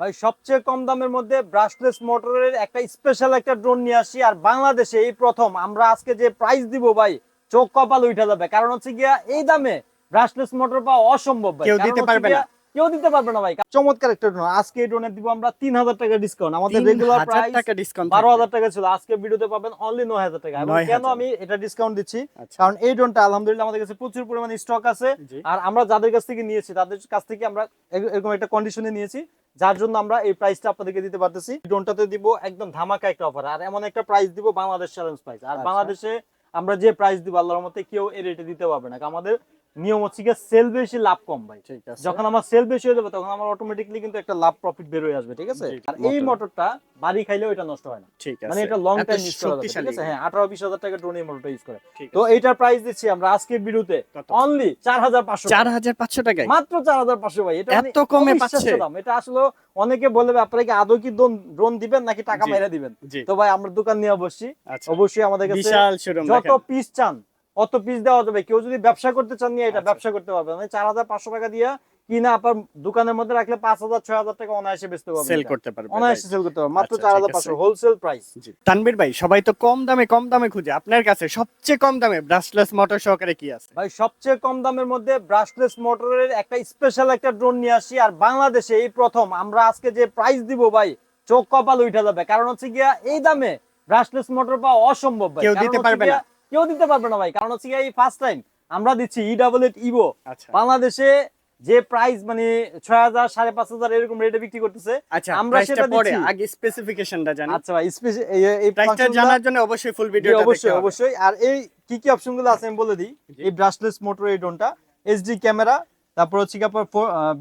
ভাই সবচেয়ে কম দামের মধ্যে ব্রাশলেস মোটরের একটা স্পেশাল একটা ড্রোন নিয়ে আসি। আর বাংলাদেশে এই প্রথম আমরা আজকে যে প্রাইস দিব ভাই চোখ কপাল উঠে যাবে। কারণ হচ্ছে গিয়া এই দামে ব্রাশলেস মোটর পাওয়া অসম্ভব কেউ দিতে পারবে গিয়া- কেউ দিতে পারবে না ভাই। চমৎকার একটা ড্রোন আজকে এই ড্রোনে দিব আমরা তিন হাজার টাকা ডিসকাউন্ট আমাদের রেগুলার প্রাইস টাকা ডিসকাউন্ট বারো হাজার টাকা ছিল। আজকে ভিডিওতে পাবেন অনলি নয় হাজার টাকা। এবং কেন আমি এটা ডিসকাউন্ট দিচ্ছি? আচ্ছা। কারণ এই ড্রোনটা আলহামদুলিল্লাহ আমাদের কাছে প্রচুর পরিমাণে স্টক আছে। আর আমরা যাদের কাছ থেকে নিয়েছি তাদের কাছ থেকে আমরা এরকম একটা কন্ডিশনে নিয়েছি। যার জন্য আমরা এই প্রাইসটা আপনাদেরকে দিতে পারতেছি। ড্রোনটাতে দিব একদম ধামাকা একটা অফার আর এমন একটা প্রাইস দিব বাংলাদেশ চ্যালেঞ্জ প্রাইস আর আচ্ছা। বাংলাদেশে আমরা যে প্রাইস দিব আল্লাহর মতে কেউ এই রেটে দিতে পারবে না। আমাদের নিয়ম হচ্ছে গিয়ে সেল বেশি লাভ কম ভাই। ঠিক আছে। যখন আমার সেল বেশি হয়ে যাবে তখন আমার অটোমেটিকলি কিন্তু একটা লাভ প্রফিট বের হয়ে আসবে ঠিক আছে? আর এই মোটরটা বাড়ি খাইলেও এটা নষ্ট হয় না। ঠিক আছে। মানে এটা লং টাইম ইউজ করা ঠিক আছে? হ্যাঁ আঠারো বিশ হাজার টাকা ড্রোন এই মোটরটা ইউজ করে। তো এইটার প্রাইস দিচ্ছি আমরা আজকের ভিডিওতে অনলি চার হাজার পাঁচশো চার হাজার পাঁচশো টাকায়? মাত্র চার হাজার পাঁচশো ভাই। এটা মানে এত কমে পাচ্ছে? দাম। এটা আসলে অনেকে বলবে আপনারা কি আদৌ কি ড্রোন দিবেন নাকি টাকা। মেরে দিবেন? তো ভাই আমরা দোকান নিয়ে বসছি। আচ্ছা। অবশ্যই আমাদের কাছে বিশাল শোরুম যত পিস চান অত পিস দেওয়া যাবে। কেউ যদি ব্যবসা করতে চান নিয়ে এটা আচ্ছা। ব্যবসা করতে পারবে। মানে চার হাজার পাঁচশো টাকা দিয়ে কিনা আপনার দোকানের মধ্যে রাখলে পাঁচ হাজার ছয় হাজার টাকা অনায়াসে বেচতে পারবেন সেল করতে পারবে অনায়াসে সেল করতে পারবে। মাত্র আচ্ছা, চার হাজার পাঁচশো হোলসেল প্রাইস। ভাই সবাই তো কম দামে কম দামে খুঁজে। আপনার কাছে সবচেয়ে কম দামে ব্রাশলেস মোটর সহকারে কি আছে? ভাই সবচেয়ে কম দামের মধ্যে ব্রাশলেস মোটরের একটা স্পেশাল একটা ড্রোন নিয়ে আসি। আর বাংলাদেশে এই প্রথম আমরা আজকে যে প্রাইস দিব ভাই চোখ কপাল উঠে যাবে। কারণ হচ্ছে গিয়া এই দামে ব্রাশলেস মোটর পাওয়া অসম্ভব ভাই। কেউ দিতে পারবে গিয়া- কেউ দিতে পারবে না ভাই কারণ হচ্ছে এই ফার্স্ট টাইম আমরা দিচ্ছি ই ডাবল ইভো বাংলাদেশে যে প্রাইস মানে ছয় হাজার সাড়ে পাঁচ হাজার এরকম রেটে বিক্রি করতেছে আচ্ছা আমরা সেটা পরে। আগে স্পেসিফিকেশনটা জানি। আচ্ছা ভাই এই প্রাইসটা জানার জন্য অবশ্যই ফুল জি, ভিডিওটা অবশ্যই অবশ্যই। আর এই কি কি অপশনগুলো আছে আমি বলে দিই। এই ব্রাশলেস মোটর এই ড্রোনটা এইচডি ক্যামেরা তারপর হচ্ছে আপনার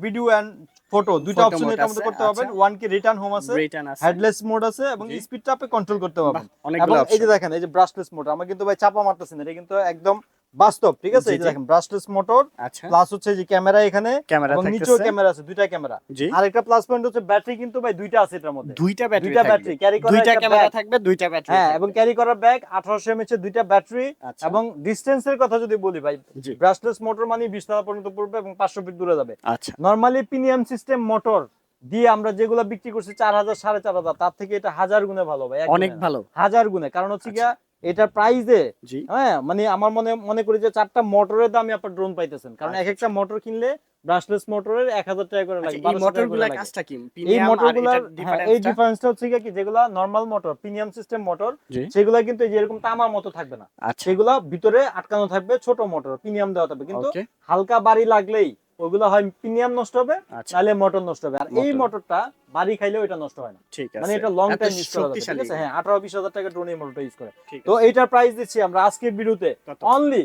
ভিডিও এন্ড ফটো দুটো অপশন এটা আমাদের মধ্যে করতে পারবেন। ওয়ান কে রিটার্ন হোম আছে হেডলেস মোড আছে এবং। স্পিডটা আপনি কন্ট্রোল করতে পারবেন এবং এই যে দেখেন এই যে ব্রাশলেস মোড আমরা কিন্তু ভাই চাপা মারতেছি না এটা কিন্তু একদম বাস্তব ঠিক আছে? এই দেখেন ব্রাশলেস মোটর আচ্ছা। প্লাস হচ্ছে যে ক্যামেরা এখানে ক্যামেরা এবং নিচেও ক্যামেরা আছে দুইটা ক্যামেরা আর একটা প্লাস পয়েন্ট হচ্ছে ব্যাটারি কিন্তু ভাই দুইটা আছে এটার মধ্যে। দুইটা ব্যাটারি দুইটা ব্যাটারি ক্যারি করার দুইটা ক্যামেরা থাকবে দুইটা ব্যাটারি হ্যাঁ এবং ক্যারি করার ব্যাগ আঠারোশো এমএচ এর দুইটা ব্যাটারি আচ্ছা। এবং ডিস্টেন্সের কথা যদি বলি ভাই ব্রাশলেস মোটর মানে বিশ টাকা পর্যন্ত পড়বে এবং পাঁচশো ফিট দূরে যাবে। আচ্ছা। নর্মালি প্রিমিয়াম সিস্টেম মোটর দিয়ে আমরা যেগুলো বিক্রি করছি চার হাজার সাড়ে চার হাজার তার থেকে এটা হাজার গুণে ভালো ভাই অনেক ভালো। হাজার গুণে কারণ হচ্ছে গিয়া এটার প্রাইসে জি। হ্যাঁ মানে আমার মনে মনে করি যে চারটা মোটরের দামে আপনার ড্রোন পাইতেছেন। কারণ এক আচ্ছা, একটা মোটর কিনলে ব্রাশলেস মোটরের এক হাজার টাকা করে লাগে আচ্ছা, এই 1200 মোটর করে কাজটা কি? এই মোটরগুলোর হ্যাঁ, এই? ডিফারেন্সটা হচ্ছে কি? যেগুলো normal motor premium system motor সেগুলো কিন্তু এই যে এরকম তামার মতো থাকবে না। আচ্ছা। সেগুলো ভিতরে আটকানো থাকবে ছোট মোটর প্রিমিয়াম দেওয়া থাকবে। কিন্তু হালকা বাড়ি লাগলেই ওগুলো হয় প্রিমিয়াম নষ্ট হবে আচ্ছা। নাহলে মোটর নষ্ট হবে। আর এই। মোটরটা বাড়ি খাইলেও এটা নষ্ট হয় না। ঠিক আছে। মানে এটা লং টাইম ইউজ করা যাবে। ঠিক আছে? হ্যাঁ টাকা ড্রোন এই মোটরটা ইউজ করে। তো এইটার প্রাইস দিচ্ছি আমরা আজকের ভিডিওতে অনলি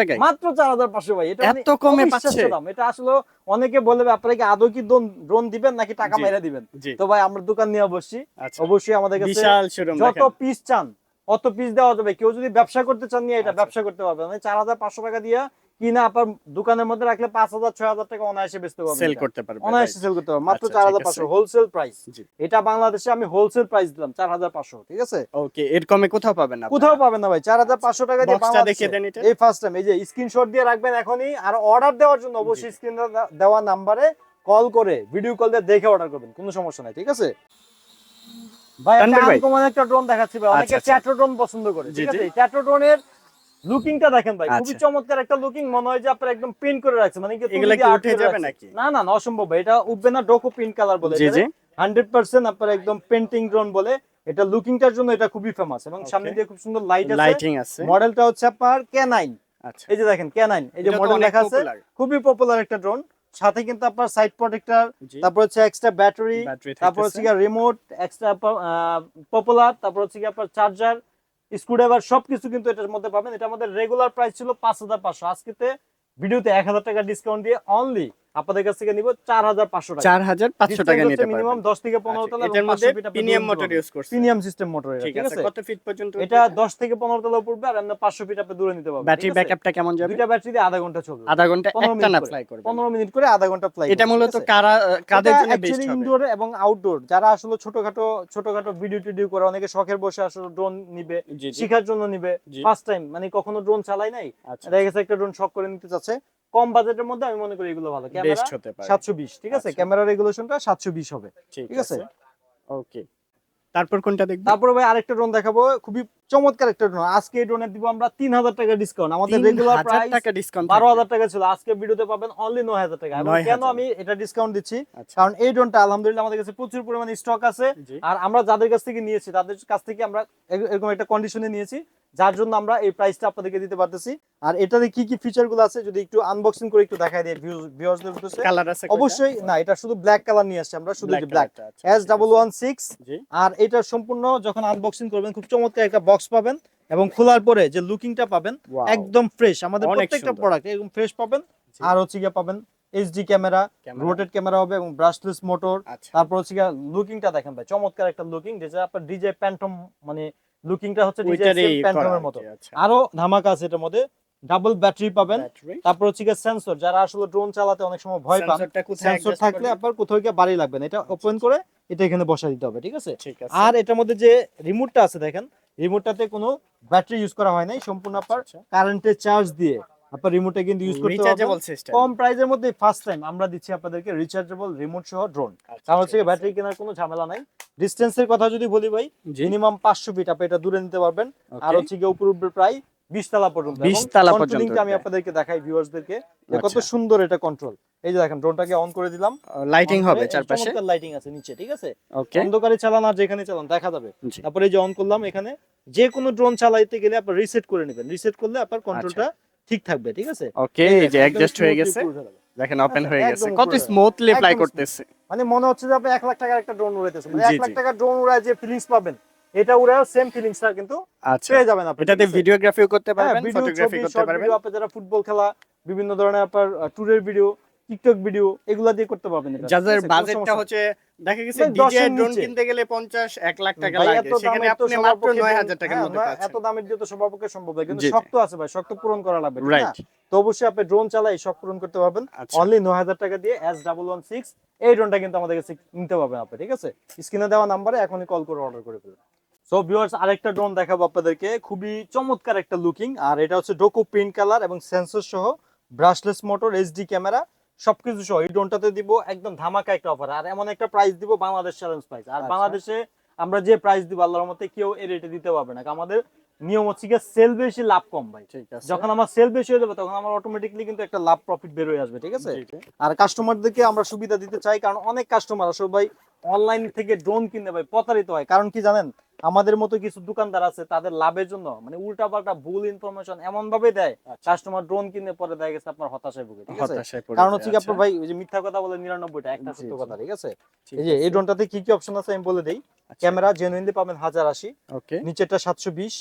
টাকায়? মাত্র চার হাজার পাঁচশো ভাই। এটা মানে এত কমে পাচ্ছে? দাম। এটা আসলে অনেকে বলবে আপনারা কি আদৌ কি ড্রোন দিবেন নাকি টাকা। মেরে দিবেন? তো ভাই আমরা দোকান নিয়ে বসছি। আচ্ছা। অবশ্যই আমাদের কাছে যত পিস চান অত পিস দেওয়া যাবে? কেউ যদি ব্যবসা করতে চান নিয়ে এটা আচ্ছা। ব্যবসা করতে পারবে মানে চার হাজার পাঁচশো টাকা দিয়ে কিনা আপনার দোকানের মধ্যে রাখলে পাঁচ হাজার ছয় হাজার টাকা অনায়াসে বেচতে পারবেন সেল। করতে অনায়াসে সেল করতে মাত্র আচ্ছা, চার হাজার পাঁচশো হোলসেল প্রাইস এটা বাংলাদেশে আমি হোলসেল প্রাইস দিলাম চার হাজার পাঁচশো ঠিক আছে? ওকে এর কমে কোথাও পাবেন না কোথাও পাবেন না ভাই চার হাজার পাঁচশো টাকা দিয়ে দেখিয়ে দেন এই ফার্স্ট টাইম এই যে স্ক্রিনশট দিয়ে রাখবেন এখনই আর অর্ডার দেওয়ার জন্য অবশ্যই স্ক্রিন দেওয়া নাম্বারে কল করে ভিডিও কল দিয়ে দেখে অর্ডার করবেন কোনো সমস্যা নাই ঠিক আছে? ভাই একটা ড্রোন দেখাচ্ছি ভাই অনেকে আচ্ছা, আচ্ছা। ড্রোন পছন্দ করে ঠিক আছে। চ্যাটো ড্রোনের লুকিংটা দেখেন ভাই খুবই আচ্ছা। চমৎকার একটা লুকিং মনে হয় যে আপনার একদম প্রিন্ট করে রাখছে মানে কি এগুলা কি উঠে যাবে নাকি? না না না অসম্ভব ভাই এটা উঠবে না ডোকো প্রিন্ট কালার বলে জি জি। হান্ড্রেড পার্সেন্ট আপনার একদম পেন্টিং ড্রোন বলে এটা লুকিংটার জন্য এটা খুবই ফেমাস এবং সামনে দিয়ে খুব সুন্দর লাইট আছে। লাইটিং আছে। মডেলটা হচ্ছে আপনার কে নাইন আচ্ছা। এই যে দেখেন কে নাইন এই যে মডেল লেখা আছে। খুবই পপুলার একটা ড্রোন সাথে কিন্তু আপনার সাইড প্রোটেক্টর তারপর হচ্ছে এক্সট্রা ব্যাটারি তারপর হচ্ছে রিমোট এক্সট্রা পপুলার তারপর হচ্ছে আপনার চার্জার স্ক্রুড্রাইভার সবকিছু কিন্তু এটার মধ্যে পাবেন। এটা আমাদের রেগুলার প্রাইস ছিল পাঁচ হাজার পাঁচশো। আজকেতে ভিডিওতে এক হাজার টাকা ডিসকাউন্ট দিয়ে অনলি আপনাদের কাছ থেকে নিব চার হাজার পাঁচশো টাকা। চার হাজার পাঁচশো টাকা নিতে মিনিমাম পারবেন দশ থেকে পনেরো আচ্ছা, তলা এটার মধ্যে প্রিমিয়াম মোটর ইউজ করছে প্রিমিয়াম সিস্টেম মোটর ঠিক আছে কত ফিট পর্যন্ত এটা দশ থেকে পনেরো তলা পড়বে আর এমনি পাঁচশো ফিট আপনি দূরে নিতে পারবেন ব্যাটারি ব্যাকআপটা কেমন যাবে? দুইটা ব্যাটারি দিয়ে আধা ঘণ্টা চলবে। আধা ঘণ্টা 15 ফ্লাই করবে। পনেরো মিনিট করে আধা ঘণ্টা ফ্লাই এটা মূলত কারা কাদের জন্য বেস্ট হবে? ইনডোর এবং আউটডোর যারা আসলে ছোটখাটো ছোটখাটো ভিডিও টিডিও করে অনেকে শখের বসে আসলে ড্রোন নিবে শেখার জন্য নিবে। ফার্স্ট টাইম মানে কখনো ড্রোন চালাই নাই। আচ্ছা দেখা গেছে একটা ড্রোন শখ করে নিতে চাচ্ছে। কম বাজেটের মধ্যে আমি মনে করি এগুলো ভালো। ক্যামেরা বেস্ট হতে পারে। সাতশো বিশ ঠিক আছে। ক্যামেরা রেগুলেশনটা সাতশো বিশ হবে ঠিক আছে? ওকে তারপর কোনটা দেখব? তারপরে ভাই আরেকটা ড্রোন দেখাবো খুবই চমৎকার একটা ড্রোন আজকে এই ড্রোনের দিব আমরা তিন হাজার টাকা ডিসকাউন্ট আমাদের রেগুলার প্রাইস টাকা ডিসকাউন্ট বারো হাজার টাকা ছিল। আজকে ভিডিওতে পাবেন অনলি নয় হাজার টাকা। এবং কেন আমি এটা ডিসকাউন্ট দিচ্ছি? আচ্ছা। কারণ এই ড্রোনটা আলহামদুলিল্লাহ আমাদের কাছে প্রচুর পরিমাণে স্টক আছে। আর আমরা যাদের কাছ থেকে নিয়েছি তাদের কাছ থেকে আমরা এরকম একটা কন্ডিশনে নিয়েছি। যার জন্য আমরা এই প্রাইসটা আপনাদেরকে দিতে পারতেছি। আর এটাতে কি কি ফিচারগুলো আছে যদি একটু আনবক্সিং করে একটু দেখাই দিই ভিউয়ার্সদের উদ্দেশ্যে। কালার আছে অবশ্যই না এটা শুধু ব্ল্যাক কালার নিয়ে আসছে আমরা শুধু ব্ল্যাক আচ্ছা। ওয়ান সিক্স জি। আর এটা সম্পূর্ণ যখন আনবক্সিং করবেন খুব চমৎকার একটা বক্স পাবেন এবং খোলার পরে যে লুকিংটা পাবেন একদম ফ্রেশ আমাদের প্রত্যেকটা প্রোডাক্ট এরকম ফ্রেশ পাবেন। আর হচ্ছে গিয়ে পাবেন এইচডি ক্যামেরা। রোটেট ক্যামেরা হবে এবং ব্রাশলেস মোটর আচ্ছা। তারপর হচ্ছে গিয়ে লুকিংটা দেখেন ভাই চমৎকার একটা লুকিং যেটা আপনার ডিজে প্যান্টম মানে লুকিংটা হচ্ছে প্যান্টমের মতো আর আচ্ছা। আরও ধামাকা আছে এটার মধ্যে। ডাবল ব্যাটারি পাবেন। তারপর হচ্ছে গিয়ে সেন্সর যারা আসলে ড্রোন চালাতে অনেক সময় ভয় পান সেন্সর থাকলে আপনার কোথাও গিয়ে বাড়ি লাগবে না। এটা ওপেন করে এটা এখানে বসা দিতে হবে ঠিক আছে? আর এটার মধ্যে যে রিমোটটা আছে দেখেন রিমোটটাতে কোনো ব্যাটারি ইউজ করা হয় নাই সম্পূর্ণ আপনার আচ্ছা। কারেন্টের চার্জ দিয়ে। আপনার রিমোটটা কিন্তু ইউজ করতে পারবেন। রিচার্জেবল সিস্টেম কম প্রাইসের মধ্যে ফার্স্ট টাইম আমরা দিচ্ছি আপনাদেরকে রিচার্জেবল রিমোট সহ ড্রোন আচ্ছা, কারণ হচ্ছে ব্যাটারি কেনার কোনো ঝামেলা নাই। ডিস্টেন্সের কথা যদি বলি ভাই মিনিমাম পাঁচশো ফিট আপনি এটা দূরে নিতে পারবেন। আর হচ্ছে গিয়ে উপর উপরে প্রায় তলা পর্যন্ত। 20 তলা পর্যন্ত আমি আপনাদেরকে দেখাই ভিউয়ার্সদেরকে কত আচ্ছা। সুন্দর এটা কন্ট্রোল এই যে দেখেন ড্রোনটাকে অন করে দিলাম। লাইটিং হবে চারপাশে। লাইটিং আছে নিচে ঠিক আছে? অন্ধকারে চালান আর যেখানে চালান দেখা যাবে। তারপরে এই যে অন করলাম এখানে যে কোনো ড্রোন চালাইতে গেলে আপনার রিসেট করে নেবেন। রিসেট করলে আপনার কন্ট্রোলটা ঠিক থাকবে ঠিক আছে? ওকে এই যে অ্যাডজাস্ট হয়ে গেছে। দেখেন ওপেন আচ্ছা, হয়ে গেছে। কত স্মুথলি ফ্লাই করতেছে। মানে মনে হচ্ছে যে আপনি 1 লাখ টাকার একটা ড্রোন উড়াইতেছেন। মানে জি, এক লাখ টাকার ড্রোন উড়ায় যে ফিলিংস পাবেন এটা উড়ায় সেম ফিলিংসটা কিন্তু আচ্ছা। পেয়ে যাবেন আপনি এটাতে ভিডিওগ্রাফিও করতে হ্যাঁ, পারবেন ফটোগ্রাফি করতে পারবেন। আপনি যারা ফুটবল খেলা বিভিন্ন ধরনের আপনার ট্যুরের ভিডিও টিকটক ভিডিও এগুলা দিয়ে করতে পারবেন যাদের বাজেটটা হচ্ছে দেখা গেছে ডিজে ড্রোন কিনতে গেলে 50 1 লাখ টাকা লাগে। সেখানে আপনি মাত্র 9000 টাকার হ্যাঁ, মধ্যে পাচ্ছেন। এত দামের দিয়ে তো সবার পক্ষে সম্ভব না কিন্তু। শক্ত আছে ভাই শক্ত পূরণ করা লাগবে রাইট তো অবশ্যই আপনি ড্রোন চালাই শখ পূরণ করতে পারবেন। আচ্ছা। অনলি নয় হাজার টাকা দিয়ে এস ডাবল ওয়ান সিক্স এই ড্রোনটা কিন্তু আমাদের কাছে নিতে পারবেন আপনি ঠিক আছে? স্ক্রিনে দেওয়া নাম্বারে এখনই কল করে অর্ডার করে ফেলুন। সো ভিউয়ার্স আরেকটা ড্রোন দেখাবো আপনাদেরকে খুবই চমৎকার একটা লুকিং আর এটা হচ্ছে ডোকো প্রিন্ট কালার এবং সেন্সর সহ ব্রাশলেস মোটর এইচডি ক্যামেরা সবকিছু সহ এই ড্রোনটাতে দিব একদম ধামাকা একটা অফার আর এমন একটা প্রাইস দিব বাংলাদেশ চ্যালেঞ্জ প্রাইস আর আচ্ছা। বাংলাদেশে আমরা যে প্রাইস দিব আল্লাহর মতে কেউ এ রেটে দিতে পারবে না। আমাদের নিয়ম হচ্ছে গিয়ে সেল বেশি লাভ কম ভাই। ঠিক আছে। যখন আমার সেল বেশি হয়ে যাবে তখন আমার অটোমেটিকলি কিন্তু একটা লাভ প্রফিট বের হয়ে আসবে ঠিক আছে। আর কাস্টমারদেরকে আমরা সুবিধা দিতে চাই কারণ অনেক কাস্টমার আসলে ভাই অনলাইন থেকে ড্রোন কিনে ভাই প্রতারিত হয়। কারণ কি জানেন? আমাদের মতো কিছু দোকানদার আছে তাদের লাভের জন্য মানে উল্টা পাল্টা ভুল ইনফরমেশন এমন ভাবে দেয় আচ্ছা। কাস্টমার ড্রোন কিনে পরে দেখা গেছে আপনার হতাশায় ভুগে ঠিক আছে? কারণ হচ্ছে কি আপনার আচ্ছা। ভাই ওই যে মিথ্যা কথা বলে নিরানব্বইটা একটা জি, সত্য কথা ঠিক আছে? এই যে এই ড্রোনটাতে কি কি অপশন আছে আমি বলে দিই। আচ্ছা, ক্যামেরা জেনুইনলি পাবেন হাজার আশি ওকে। নিচেরটা সাতশো বিশ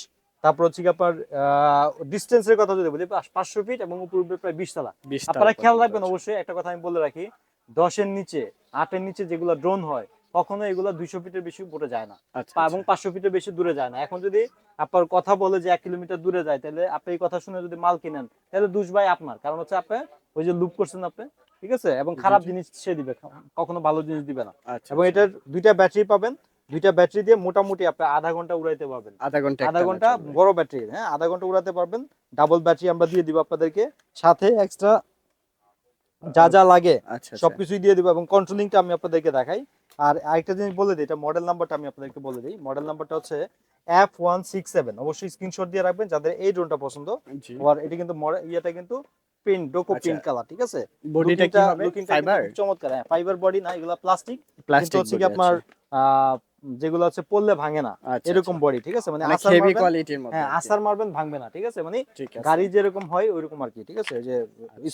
তারপর হচ্ছে কি আপনার ডিস্টেন্সের কথা যদি বলি পাঁচশো ফিট এবং উপর প্রায় বিশ তলা। 20 আপনারা খেয়াল রাখবেন অবশ্যই একটা কথা আমি বলে রাখি দশের নিচে আটের নিচে যেগুলো ড্রোন হয় কখনো এগুলো দুইশো ফিটের বেশি উপরে যায় না। আচ্ছা এবং পাঁচশো ফিটের বেশি দূরে যায় না। এখন যদি আপনার কথা বলে যে এক কিলোমিটার দূরে যায় তাহলে আপনি এই কথা শুনে যদি মাল কিনেন তাহলে দুষ ভাই আপনার। কারণ হচ্ছে আপনি ওই যে লুপ করছেন আপনি ঠিক আছে? এবং খারাপ জিনিস সে দিবে কখনো ভালো জিনিস দিবে না। আচ্ছা এবং এটার দুইটা ব্যাটারি পাবেন। দুইটা ব্যাটারি দিয়ে মোটামুটি আপনি আধা ঘণ্টা উড়াইতে পারবেন। আধা ঘণ্টা আধা ঘণ্টা বড় ব্যাটারি হ্যাঁ? আধা ঘণ্টা উড়াতে পারবেন। ডাবল ব্যাটারি আমরা দিয়ে দিব আপনাদেরকে। সাথে এক্সট্রা যা যা লাগে আচ্ছা। আচ্ছা। সবকিছুই দিয়ে দিব এবং কন্ট্রোলিংটা আমি আপনাদেরকে দেখাই। আর আরেকটা জিনিস বলে দিই এটা মডেল নাম্বারটা আমি আপনাদেরকে বলে দিই। মডেল নাম্বারটা হচ্ছে এফ ওয়ান সিক্স সেভেন অবশ্যই স্ক্রিনশট দিয়ে রাখবেন যাদের এই ড্রোনটা পছন্দ। আর এটা কিন্তু ইয়েটা কিন্তু প্রিন্ট ডোকো আচ্ছা। প্রিন্ট কালার ঠিক আছে? বডিটা কি হবে ফাইবার চমৎকার। হ্যাঁ ফাইবার বডি না এগুলো প্লাস্টিক প্লাস্টিক হচ্ছে কি আপনার আহ, যেগুলো হচ্ছে পড়লে ভাঙে না। আচ্ছা, এরকম বডি ঠিক আছে? মানে আসার হেভি মারবেন কোয়ালিটির মধ্যে হ্যাঁ আসার মারবেন ভাঙবে না ঠিক আছে? মানে গাড়ি যেরকম হয় ওইরকম আর কি ঠিক আছে? যে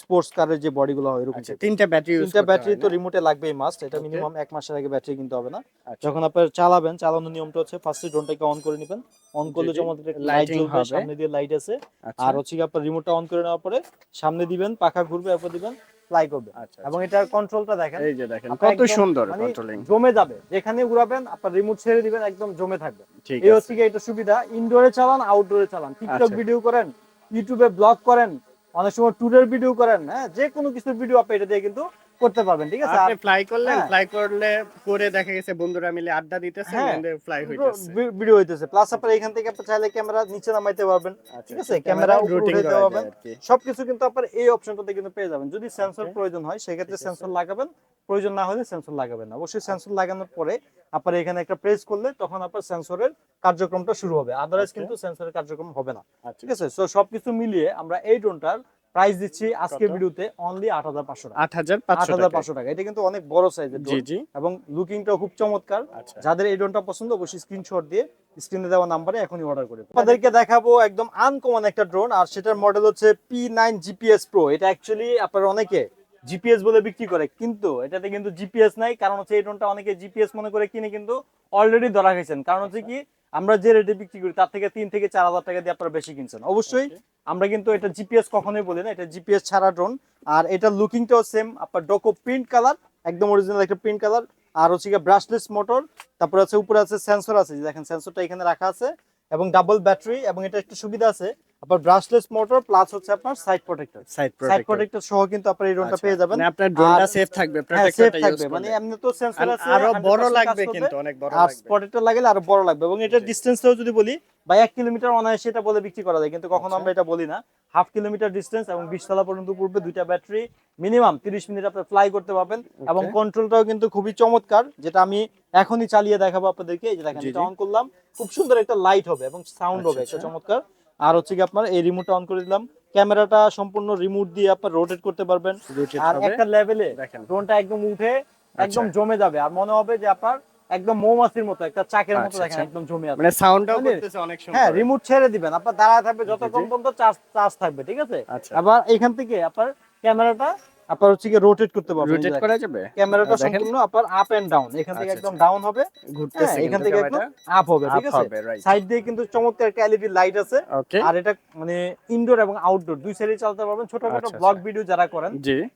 স্পোর্টস কারের যে বডি গুলো হয় ওইরকম আচ্ছা তিনটা ব্যাটারি তিনটা ব্যাটারি তো রিমোটে লাগবেই মাস্ট এটা মিনিমাম এক মাসের আগে ব্যাটারি কিনতে হবে না। আচ্ছা। যখন আপনার চালাবেন চালানোর নিয়মটা হচ্ছে ফার্স্টে ড্রোনটাকে অন করে নেবেন। অন করলে জি, জি। লাইট জ্বলবে সামনে দিয়ে লাইট আছে। আচ্ছা। আর হচ্ছে কি আপনার রিমোটটা অন করে নেওয়ার পরে সামনে দিবেন পাখা ঘুরবে এরপর দিবেন। ফ্লাই করবে। আচ্ছা এবং এটার কন্ট্রোলটা দেখেন এই যে দেখেন কত সুন্দর মানে কন্ট্রোলিং জমে যাবে। যেখানে ঘুরাবেন আপনার রিমোট ছেড়ে দিবেন একদম জমে থাকবে। এই হচ্ছে এটা সুবিধা। ইনডোরে চালান আউটডোরে চালান। টিকটক আচ্ছা। ভিডিও করেন ইউটিউবে ব্লগ করেন অনেক সময় ট্যুরের ভিডিও করেন হ্যাঁ যে কোনো কিছুর ভিডিও আপনি এটা দিয়ে কিন্তু করতে পারবেন ঠিক আছে? আপনি ফ্লাই করলেন হ্যাঁ। ফ্লাই করলে করে দেখা গেছে বন্ধুরা মিলে আড্ডা দিতেছে হ্যাঁ। ফ্লাই হইতেছে। ভিডিও হইতেছে। প্লাস আপনার এখান থেকে আপনি চাইলে ক্যামেরা নিচে নামাইতে পারবেন ঠিক আছে? ক্যামেরা উঠাইতে করা পারবেন। সবকিছু কিন্তু আপনার এই অপশনটাতে কিন্তু পেয়ে যাবেন। যদি সেন্সর প্রয়োজন হয় সেক্ষেত্রে সেন্সর লাগাবেন। প্রয়োজন না হলে সেন্সর লাগাবেন না। অবশ্যই সেন্সর লাগানোর পরে আপনার এখানে একটা প্রেস করলে তখন আপনার সেন্সরের কার্যক্রমটা শুরু হবে। আদারওয়াইজ কিন্তু সেন্সরের কার্যক্রম হবে না। আচ্ছা। ঠিক আছে? সো সবকিছু মিলিয়ে আমরা এই ড্রোনটার প্রাইস দিচ্ছি আজকের ভিডিওতে অনলি আট হাজার পাঁচশো টাকা। আট হাজার আট হাজার টাকা পাঁচশো টাকা। এটা কিন্তু অনেক বড় সাইজের জি ড্রোন জি। এবং লুকিংটাও খুব চমৎকার। আচ্ছা। যাদের এই ড্রোনটা পছন্দ অবশ্যই স্ক্রিনশট দিয়ে স্ক্রিনে দেওয়া নাম্বারে এখনই অর্ডার করে আপনাদেরকে দেখাবো একদম আনকমন একটা ড্রোন আর সেটার মডেল হচ্ছে পি নাইন জিপিএস প্রো এটা অ্যাকচুয়ালি আপনার অনেকে জিপিএস বলে বিক্রি করে কিন্তু এটাতে কিন্তু জিপিএস নাই। কারণ হচ্ছে এই ড্রোনটা অনেকে জিপিএস মনে করে কিনে কিন্তু অলরেডি ধরা খাইছেন। কারণ হচ্ছে কি আমরা যে রেটে বিক্রি করি তার থেকে তিন থেকে চার হাজার টাকা দিয়ে আপনারা বেশি কিনছেন। অবশ্যই আমরা কিন্তু এটা জিপিএস কখনোই বলি না এটা জিপিএস ছাড়া ড্রোন আর এটা লুকিংটাও সেম আপনার ডকো প্রিন্ট কালার একদম অরিজিনাল একটা প্রিন্ট কালার আর হচ্ছে গিয়ে ব্রাশলেস মোটর তারপর আছে উপরে আছে সেন্সর আছে দেখেন সেন্সরটা এখানে রাখা আছে। এবং ডাবল ব্যাটারি এবং এটা একটু সুবিধা আছে আপনার ব্রাশলেস মোটর প্লাস হচ্ছে আপনার সাইড প্রোটেক্টর সাইড প্রোটেক্টর সহ কিন্তু আপনার এই ড্রোনটা পেয়ে যাবেন। মানে আপনার ড্রোনটা সেফ থাকবে হ্যাঁ প্রোটেক্টরটা ইউজ থাকবে। মানে এমনি তো সেন্সর আছে আরও বড় লাগবে কিন্তু অনেক বড় আর লাগবে। স্পটেরটা লাগালে আরও বড় লাগবে এবং এটার। যদি বলি বা কিলোমিটার অনায়াসে এটা বলে বিক্রি করা যায় কিন্তু কখনো আচ্ছা। আমরা এটা বলি না। হাফ কিলোমিটার ডিস্টেন্স এবং বিশ তলা পর্যন্ত পূর্বে দুইটা ব্যাটারি মিনিমাম তিরিশ মিনিট আপনি ফ্লাই করতে পারবেন। এবং কন্ট্রোলটাও কিন্তু খুবই চমৎকার যেটা আমি এখনই চালিয়ে দেখাবো আপনাদেরকে। এই যে দেখেন এটা অন করলাম। খুব সুন্দর একটা লাইট হবে এবং সাউন্ড আচ্ছা, হবে একটা আচ্ছা। চমৎকার। আর হচ্ছে কি আপনার এই রিমোটটা অন করে দিলাম। ক্যামেরাটা সম্পূর্ণ রিমোট দিয়ে আপনার রোটেট করতে পারবেন। আর একটা লেভেলে ড্রোনটা একদম উঠে একদম আচ্ছা। জমে যাবে। আর মনে হবে যে আপনার একদম মৌমাছির মতো একটা চাকের মতো আচ্ছা, দেখেন আচ্ছা। একদম জমে আছে। মানে সাউন্ডটাও করতেছে অনেক সময় হ্যাঁ রিমোট ছেড়ে দিবেন। আপনার দাঁড়ায় থাকবে যতক্ষণ। পর্যন্ত চার্জ চার্জ থাকবে ঠিক আছে? আচ্ছা। আবার এখান থেকে আপনার ক্যামেরাটা আপনার হচ্ছে কি রোটেট করতে পারবেন রোটেট করা যাবে? ক্যামেরাটা সম্পূর্ণ আপনার আপ এন্ড ডাউন এখান থেকে আচ্ছা, একদম আচ্ছা। ডাউন হবে। ঘুরতেছে হ্যাঁ, এখান থেকে একদম আপ হবে ঠিক আছে? সাইড দিয়ে কিন্তু চমৎকার একটা এলইডি লাইট আছে। আর এটা মানে ইনডোর এবং আউটডোর দুই সাইডে চালাতে পারবেন। ছোটখাটো আচ্ছা, ব্লগ আচ্ছা। ভিডিও যারা করেন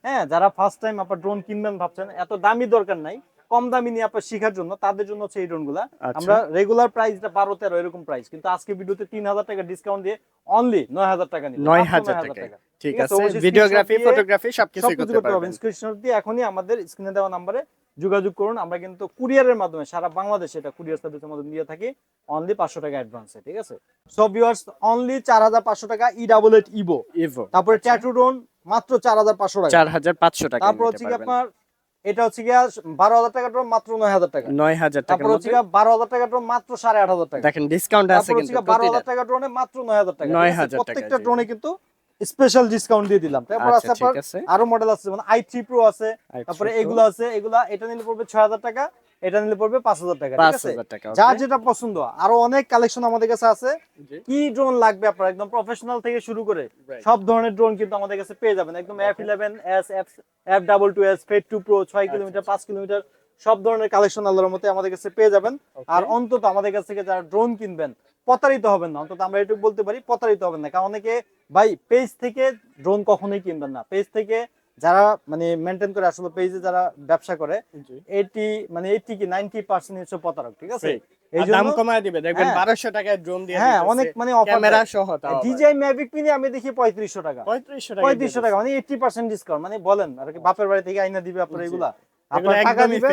হ্যাঁ যারা ফার্স্ট টাইম আপনার ড্রোন কিনবেন ভাবছেন এত দামি দরকার নাই। কম দামি নিয়ে আপনার শেখার জন্য তাদের জন্য হচ্ছে এই ড্রোনগুলা। আচ্ছা। আমরা রেগুলার প্রাইস প্রাইসটা বারো তেরো এরকম প্রাইস কিন্তু আজকে ভিডিওতে তিন হাজার টাকা ডিসকাউন্ট দিয়ে অনলি নয় হাজার টাকা নিবে। নয় হাজার 9,000 টাকা টাকা। ঠিক আছে, ভিডিওগ্রাফি ফটোগ্রাফি সবকিছু করতে পারবেন। স্ক্রিনশট দিয়ে এখনই আমাদের স্ক্রিনে দেওয়া নাম্বারে যোগাযোগ করুন। আমরা কিন্তু কুরিয়ারের মাধ্যমে সারা বাংলাদেশে এটা কুরিয়ার সার্ভিসের মাধ্যমে দিয়ে থাকি অনলি পাঁচশো টাকা অ্যাডভান্সে ঠিক আছে? সব ভিউয়ার্স অনলি চার হাজার পাঁচশো টাকা E double eight Evo Evo তারপরে ট্যাটু মাত্র চার হাজার পাঁচশো টাকা। চার হাজার পাঁচশো টাকা তারপর হচ্ছে কি আপনার এটা হচ্ছে গিয়া বারো হাজার টাকা ড্রোন মাত্র নয় হাজার টাকা। নয় হাজার তারপর হচ্ছে বারো হাজার টাকা ড্রোন মাত্র সাড়ে আট হাজার টাকা। দেখেন ডিসকাউন্ট আছে কিন্তু বারো হাজার টাকা ড্রোনে মাত্র নয় হাজার টাকা। 9,000 ঠিক আছে? টাকা, প্রত্যেকটা। ড্রোনে কিন্তু স্পেশাল ডিসকাউন্ট দিয়ে দিলাম। তারপর আছে আচ্ছা আপনার আরও মডেল আছে মানে আই থ্রি প্রো আছে তারপরে এগুলো আছে এগুলা এটা নিলে পড়বে ছয় হাজার টাকা এটা নিলে পড়বে পাঁচ হাজার টাকা ঠিক আছে? okay? যেটা পছন্দ আরও অনেক কালেকশন আমাদের কাছে আছে। কি ড্রোন লাগবে আপনার? একদম প্রফেশনাল থেকে শুরু করে সব ধরনের ড্রোন কিন্তু আমাদের কাছে পেয়ে যাবেন। একদম F eleven S F F double two S fade two pro ছয় আচ্ছা, কিলোমিটার পাঁচ কিলোমিটার সব ধরনের কালেকশন আল্লাহর মতে আমাদের কাছে পেয়ে যাবেন। আর অন্তত আমাদের কাছ থেকে যারা ড্রোন কিনবেন প্রতারিত হবেন না। অন্তত আমরা এটুকু বলতে পারি প্রতারিত হবেন না। কারণ অনেকে ভাই পেজ থেকে ড্রোন কখনোই কিনবেন না। পেজ থেকে যারা মানে মেনটেন করে আসলে পেজে যারা ব্যবসা করে জি। এইটি মানে এইটি কি নাইনটি পার্সেন্ট হচ্ছে প্রতারক ঠিক আছে? Fake। এই আর দাম কমায় দিবে। দেখবেন হ্যাঁ। বারোশো টাকায় ড্রোন দিয়ে হ্যাঁ অনেক মানে ক্যামেরা সহ ডিজাই ম্যাভিক কিনে আমি দেখি পঁয়ত্রিশশো টাকা। পঁয়ত্রিশশো টাকা পঁয়ত্রিশশো টাকা মানে ডিসকাউন্ট মানে বলেন আর কি বাপের বাড়ি থেকে আইনা দিবে আপনার। এগুলা। টাকা দিবেন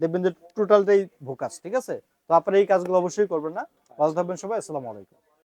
দেখবেন যে টোটালটাই ভোকাস ঠিক আছে? তো আপনারা এই কাজগুলো অবশ্যই করবেন না। ভালো থাকবেন সবাই আসসালামু আলাইকুম।